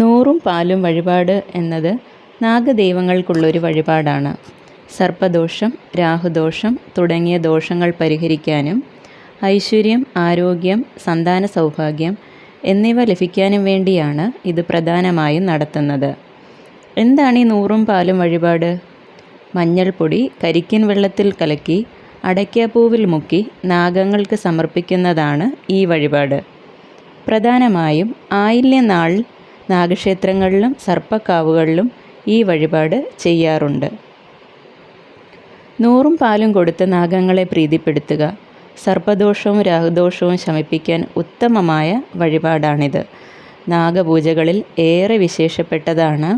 നൂറും പാലും വഴിപാട് എന്നത് നാഗദൈവങ്ങൾക്കുള്ളൊരു വഴിപാടാണ്. സർപ്പദോഷം രാഹുദോഷം തുടങ്ങിയ ദോഷങ്ങൾ പരിഹരിക്കാനും ഐശ്വര്യം ആരോഗ്യം സന്താന സൗഭാഗ്യം എന്നിവ ലഭിക്കാനും വേണ്ടിയാണ് ഇത് പ്രധാനമായും നടത്തുന്നത്. എന്താണ് ഈ നൂറും പാലും വഴിപാട്? മഞ്ഞൾപ്പൊടി കരിക്കൻ വെള്ളത്തിൽ കലക്കി അടയ്ക്കാപ്പൂവിൽ മുക്കി നാഗങ്ങൾക്ക് സമർപ്പിക്കുന്നതാണ് ഈ വഴിപാട്. പ്രധാനമായും ആയില്യനാൾ നാഗക്ഷേത്രങ്ങളിലും സർപ്പക്കാവുകളിലും ഈ വഴിപാട് ചെയ്യാറുണ്ട്. നൂറും പാലും കൊടുത്ത് നാഗങ്ങളെ പ്രീതിപ്പെടുത്തുക സർപ്പദോഷവും രാഹുദോഷവും ശമിപ്പിക്കാൻ ഉത്തമമായ വഴിപാടാണിത്. നാഗപൂജകളിൽ ഏറെ വിശേഷപ്പെട്ടതാണ്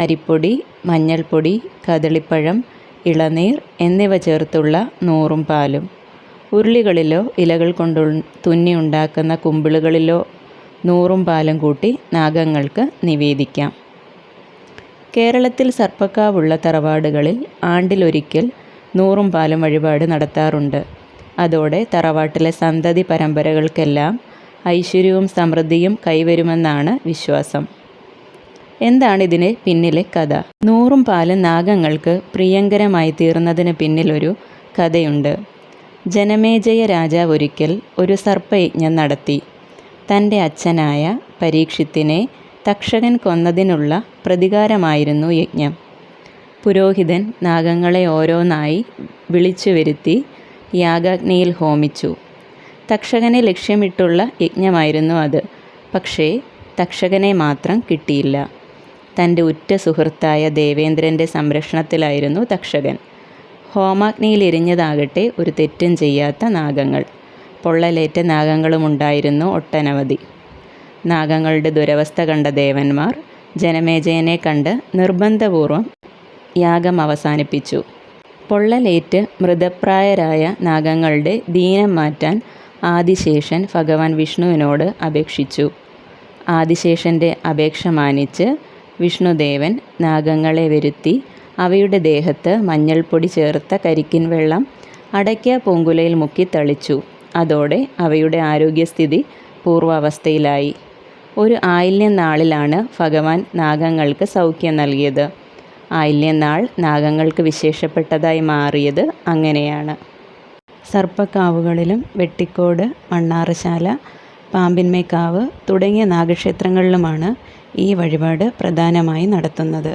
അരിപ്പൊടി മഞ്ഞൾപ്പൊടി കദളിപ്പഴം ഇളനീർ എന്നിവ ചേർത്തുള്ള നൂറും പാലും. ഉരുളികളിലോ ഇലകൾ കൊണ്ട് തുന്നി ഉണ്ടാക്കുന്ന കുമ്പിളുകളിലോ നൂറും പാലും കൂട്ടി നാഗങ്ങൾക്ക് നിവേദിക്കാം. കേരളത്തിൽ സർപ്പക്കാവുള്ള തറവാടുകളിൽ ആണ്ടിലൊരിക്കൽ നൂറും പാലും വഴിപാട് നടത്താറുണ്ട്. അതോടെ തറവാട്ടിലെ സന്തതി പരമ്പരകൾക്കെല്ലാം ഐശ്വര്യവും സമൃദ്ധിയും കൈവരുമെന്നാണ് വിശ്വാസം. എന്താണ് ഇതിന് പിന്നിലെ കഥ? നൂറും പാലും നാഗങ്ങൾക്ക് പ്രിയങ്കരമായി തീർന്നതിന് പിന്നിലൊരു കഥയുണ്ട്. ജനമേജയ രാജാവ് ഒരിക്കൽ ഒരു സർപ്പയജ്ഞം നടത്തി. തന്റെ അച്ഛനായ പരീക്ഷിത്തിനെ തക്ഷകൻ കൊന്നതിനുള്ള പ്രതികാരമായിരുന്നു യജ്ഞം. പുരോഹിതൻ നാഗങ്ങളെ ഓരോന്നായി വിളിച്ചു വരുത്തി യാഗാഗ്നിയിൽ ഹോമിച്ചു. തക്ഷകനെ ലക്ഷ്യമിട്ടുള്ള യജ്ഞമായിരുന്നു അത്. പക്ഷേ തക്ഷകനെ മാത്രം കിട്ടിയില്ല. തന്റെ ഉറ്റ സുഹൃത്തായ ദേവേന്ദ്രന്റെ സംരക്ഷണത്തിലായിരുന്നു തക്ഷകൻ. ഹോമാഗ്നിയിൽ എരിഞ്ഞതാകട്ടെ ഒരു തെറ്റും ചെയ്യാത്ത നാഗങ്ങൾ. പൊള്ളലേറ്റ നാഗങ്ങളുമുണ്ടായിരുന്നു ഒട്ടനവധി. നാഗങ്ങളുടെ ദുരവസ്ഥ കണ്ട ദേവന്മാർ ജനമേജയനെ കണ്ട് നിർബന്ധപൂർവം യാഗം അവസാനിപ്പിച്ചു. പൊള്ളലേറ്റ് മൃതപ്രായരായ നാഗങ്ങളുടെ ദീനം മാറ്റാൻ ആദിശേഷൻ ഭഗവാൻ വിഷ്ണുവിനോട് അപേക്ഷിച്ചു. ആദിശേഷന്റെ അപേക്ഷ മാനിച്ച് വിഷ്ണുദേവൻ നാഗങ്ങളെ വരുത്തി അവയുടെ ദേഹത്ത് മഞ്ഞൾപ്പൊടി ചേർത്ത കരിക്കിൻ വെള്ളം അടയ്ക്ക പൂങ്കുലയിൽ മുക്കി തളിച്ചു. അതോടെ അവയുടെ ആരോഗ്യസ്ഥിതി പൂർവാവസ്ഥയിലായി. ഒരു ആയില്യനാളിലാണ് ഭഗവാൻ നാഗങ്ങൾക്ക് സൗഖ്യം നൽകിയത്. ആയില്യനാൾ നാഗങ്ങൾക്ക് വിശേഷപ്പെട്ടതായി മാറിയത് അങ്ങനെയാണ്. സർപ്പക്കാവുകളിലും വെട്ടിക്കോട് മണ്ണാറശാല പാമ്പിന്മേക്കാവ് തുടങ്ങിയ നാഗക്ഷേത്രങ്ങളിലുമാണ് ഈ വഴിപാട് പ്രധാനമായി നടത്തുന്നത്.